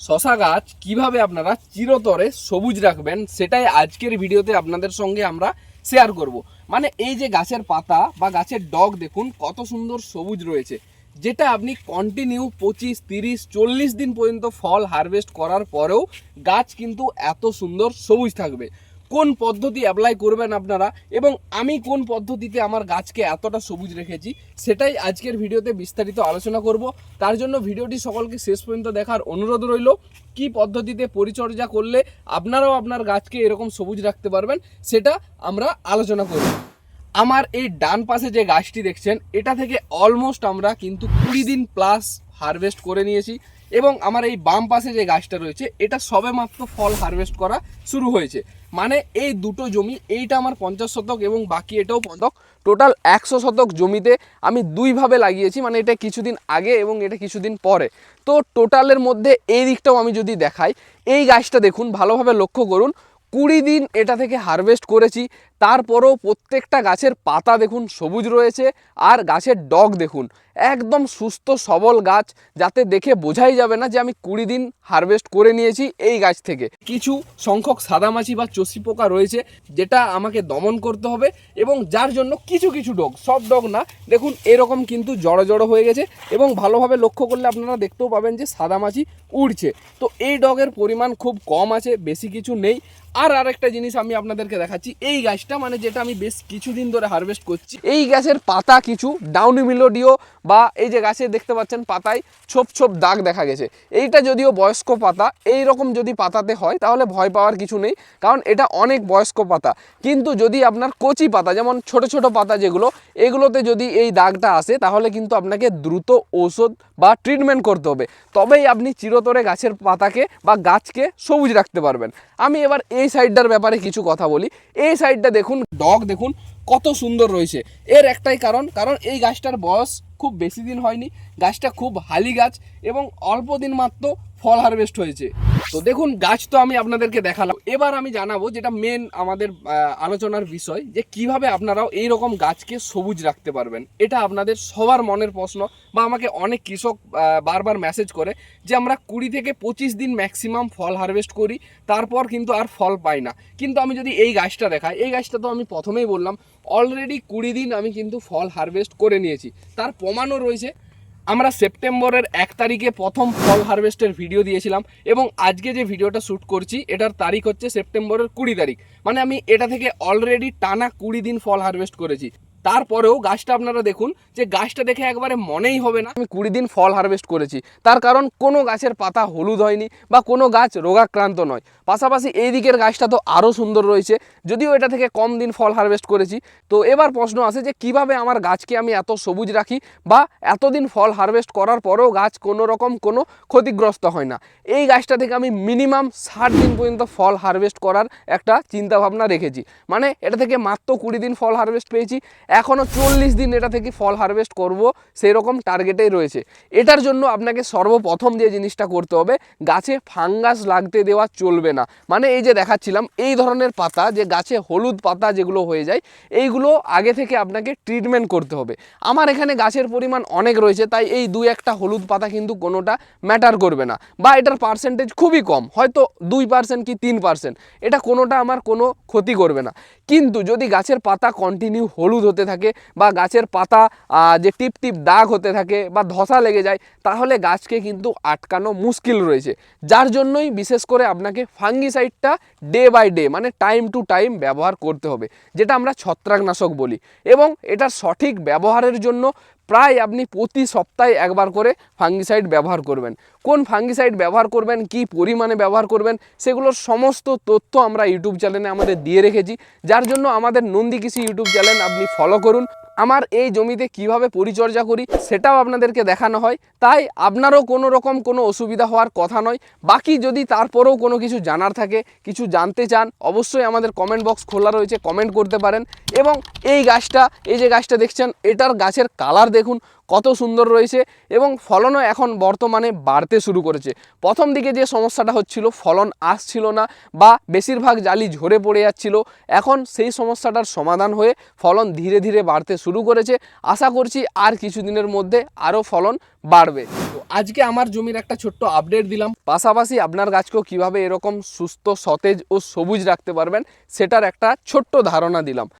শশা গাছ কীভাবে আপনারা চিরতরে সবুজ রাখবেন, সেটাই আজকের ভিডিওতে আপনাদের সঙ্গে আমরা শেয়ার করব। মানে এই যে গাছের পাতা বা গাছের ডগ, দেখুন কত সুন্দর সবুজ রয়েছে। যেটা আপনি কন্টিনিউ পঁচিশ, তিরিশ, চল্লিশ দিন পর্যন্ত ফল হারভেস্ট করার পরেও গাছ কিন্তু এত সুন্দর সবুজ থাকবে। কোন পদ্ধতি অ্যাপ্লাই করবেন আপনারা এবং আমি কোন পদ্ধতিতে আমার গাছকে এতটা সবুজ রেখেছি, সেটাই আজকের ভিডিওতে বিস্তারিত আলোচনা করব। তার জন্য ভিডিওটি সকলকে শেষ পর্যন্ত দেখার অনুরোধ রইল। কি পদ্ধতিতে পরিচর্যা করলে আপনারাও আপনার গাছকে এরকম সবুজ রাখতে পারবেন, সেটা আমরা আলোচনা করব। আমার এই ডান পাশে যে গাছটি দেখছেন, এটা থেকে অলমোস্ট আমরা কিন্তু কুড়ি দিন প্লাস হারভেস্ট করে নিয়েছি। এবং আমার এই বাম পাশে যে গাছটা রয়েছে, এটা সবেমাত্র ফল হারভেস্ট করা শুরু হয়েছে। মানে এই দুটো জমি, এইটা আমার পঞ্চাশ শতক এবং বাকি এটাও শতক। টোটাল একশো শতক জমিতে আমি দুইভাবে লাগিয়েছি মানে এটা কিছুদিন আগে এবং এটা কিছুদিন পরে। তো টোটালের মধ্যে এই দিকটাও আমি যদি দেখাই, এই গাছটা দেখুন, ভালোভাবে লক্ষ্য করুন, কুড়ি দিন এটা থেকে হারভেস্ট করেছি তারপরও প্রত্যেকটা গাছের পাতা দেখুন, সবুজ রয়েছে আর গাছের ডগ দেখুন। একদম সুস্থ, সবল গাছ, যাতে দেখে বোঝাই যাবে না যে আমি কুড়ি দিন হারভেস্ট করে নিয়েছি এই গাছ থেকে। কিছু সংখ্যক সাদামাছি বা চষি পোকা রয়েছে, যেটা আমাকে দমন করতে হবে এবং যার জন্য কিছু কিছু ডগ, সব ডগ না, দেখুন এরকম কিন্তু জড়ো জড়ো হয়ে গেছে এবং ভালোভাবে লক্ষ্য করলে আপনারা দেখতেও পাবেন যে সাদামাছি উড়ছে। তো এই ডগের পরিমাণ খুব কম আছে, বেশি কিছু নেই। আর আরেকটা জিনিস আমি আপনাদেরকে দেখাচ্ছি, এই গাছটা মানে যেটা আমি বেশ কিছুদিন ধরে হারভেস্ট করছি। এই গাছের পাতা কিছু ডাউনি মিলোডিও বা এই যে গাছে দেখতে পাচ্ছেন পাতায় ছোপ ছোপ দাগ দেখা গেছে। এইটা যদিও বয়স্ক পাতা এই রকম যদি পাতাতে হয় তাহলে ভয় পাওয়ার কিছু নেই, কারণ এটা অনেক বয়স্ক পাতা। কিন্তু যদি আপনার কচি পাতা, যেমন ছোট ছোট পাতা যেগুলো, এগুলোতে যদি এই দাগটা আসে তাহলে কিন্তু আপনাকে দ্রুত ঔষধ বা ট্রিটমেন্ট করতে হবে। তবেই আপনি চিরতরে গাছের পাতাকে বা গাছকে সবুজ রাখতে পারবেন। আমি এবার এই সাইডটার ব্যাপারে কিছু কথা বলি। এই সাইডটা দেখুন, ডগ দেখুন, কত সুন্দর রয়েছে। এর একটাই কারণ কারণ এই গাছটার বয়স খুব বেশি দিন হয়নি, গাছটা খুব হালি গাছ এবং অল্প দিন মাত্র ফল হারভেস্ট হয়েছে। তো দেখুন, গাছ তো আমি আপনাদেরকে দেখালাম। এবার আমি জানাব যেটা মেন আমাদের আলোচনার বিষয়, যে কীভাবে আপনারাও এই রকম গাছকে সবুজ রাখতে পারবেন। এটা আপনাদের সবার মনের প্রশ্ন, বা আমাকে অনেক কৃষক বারবার মেসেজ করে যে আমরা কুড়ি থেকে পঁচিশ দিন ম্যাক্সিমাম ফল হারভেস্ট করি, তারপর কিন্তু আর ফল পাই না। কিন্তু আমি যদি এই গাছটা দেখাই, এই গাছটা তো আমি প্রথমেই বললাম অলরেডি কুড়ি দিন আমি কিন্তু ফল হারভেস্ট করে নিয়েছি। তার প্রমাণও রয়েছে আমরা সেপ্টেম্বরের এক তারিখে প্রথম ফল হারভেস্টের ভিডিও দিয়েছিলাম এবং আজকে যে ভিডিওটা শ্যুট করছি, এটার তারিখ হচ্ছে সেপ্টেম্বরের কুড়ি তারিখ। মানে আমি এটা থেকে অলরেডি টানা কুড়ি দিন ফল হারভেস্ট করেছি। তারপরেও গাছটা আপনারা দেখুন, যে গাছটা দেখে একবারে মনেই হবে না, আমি কুড়ি দিন ফল হারভেস্ট করেছি। তার কারণ কোনো গাছের পাতা হলুদ হয়নি বা কোনো গাছ রোগাক্রান্ত নয়। পাশাপাশি এই দিকের গাছটা তো আরও সুন্দর রয়েছে। যদিও এটা থেকে কম দিন ফল হারভেস্ট করেছি। তো এবার প্রশ্ন আসে যে কীভাবে আমার গাছকে আমি এত সবুজ রাখি বা এতদিন ফল হারভেস্ট করার পরেও গাছ কোনো রকম কোনো ক্ষতিগ্রস্ত হয় না। এই গাছটা থেকে আমি মিনিমাম ষাট দিন পর্যন্ত ফল হারভেস্ট করার একটা চিন্তা ভাবনা রেখেছি। মানে এটা থেকে মাত্র কুড়ি দিন ফল হারভেস্ট পেয়েছি। এখনও চল্লিশ দিন এটা থেকে ফল হারভেস্ট করব সেই রকম টার্গেটেই রয়েছে। এটার জন্য আপনাকে সর্বপ্রথম যে জিনিসটা করতে হবে, গাছে ফাঙ্গাস লাগতে দেওয়া চলবে মানে এই যে দেখাচ্ছিলাম, এই ধরনের পাতা, যে গাছে হলুদ পাতা যেগুলো হয়ে যায়, এইগুলো আগে থেকে আপনাকে ট্রিটমেন্ট করতে হবে। আমার এখানে গাছের পরিমাণ অনেক রয়েছে, তাই এই দু একটা হলুদ পাতা কিন্তু কোনোটা ম্যাটার করবে না। বা এটার পার্সেন্টেজ খুবই কম, হয়তো দুই পার্সেন্ট কি তিন পার্সেন্ট এটা কোনোটা আমার কোনো ক্ষতি করবে না। কিন্তু যদি গাছের পাতা কন্টিনিউ হলুদ হতে থাকে, বা গাছের পাতা যে টিপ টিপ দাগ হতে থাকে, বা ধসা লেগে যায়, তাহলে গাছকে কিন্তু আটকানো মুশকিল রয়েছে। যার জন্যই বিশেষ করে আপনাকে ফাঙ্গিসাইডটা ডে বাই ডে মানে টাইম টু টাইম ব্যবহার করতে হবে, যেটা আমরা ছত্রাকনাশক বলি। এবং এটার সঠিক ব্যবহারের জন্য প্রায় আপনি প্রতি সপ্তাহে একবার করে ফাঙ্গিসাইড ব্যবহার করবেন। কোন ফাঙ্গিসাইড ব্যবহার করবেন, কি পরিমাণে ব্যবহার করবেন, সেগুলোর সমস্ত তথ্য আমরা ইউটিউব চ্যানেলে আমাদের দিয়ে রেখেছি। যার জন্য আমাদের নন্দী কৃষি ইউটিউব চ্যানেল আপনি ফলো করুন। আমার এই জমিতে কীভাবে পরিচর্যা করি, সেটাও আপনাদেরকে দেখানো হয়। তাই আপনারও কোনো রকম কোনো অসুবিধা হওয়ার কথা নয়। বাকি যদি তারপরেও কোনো কিছু জানার থাকে, কিছু জানতে চান, অবশ্যই আমাদের কমেন্ট বক্স খোলা রয়েছে কমেন্ট করতে পারেন। এবং এই গাছটা, এই যে গাছটা দেখছেন, এটার গাছের কালার দেখুন কত সুন্দর রয়েছে এবং ফলনও এখন বর্তমানে বাড়তে শুরু করেছে। প্রথম দিকে যে সমস্যাটা হচ্ছিল, ফলন আসছিল না বা বেশিরভাগ জালি ঝরে পড়ে যাচ্ছিল। এখন সেই সমস্যাটার সমাধান হয়ে ফলন ধীরে ধীরে বাড়তে শুরু করেছে। আশা করছি আর কিছুদিনের মধ্যে আরও ফলন বাড়বে। তো আজকে আমার জমির একটা ছোট্ট আপডেট দিলাম। পাশাপাশি আপনার গাছকেও কীভাবে এরকম সুস্থ, সতেজ ও সবুজ রাখতে পারবেন, সেটার একটা ছোট্ট ধারণা দিলাম।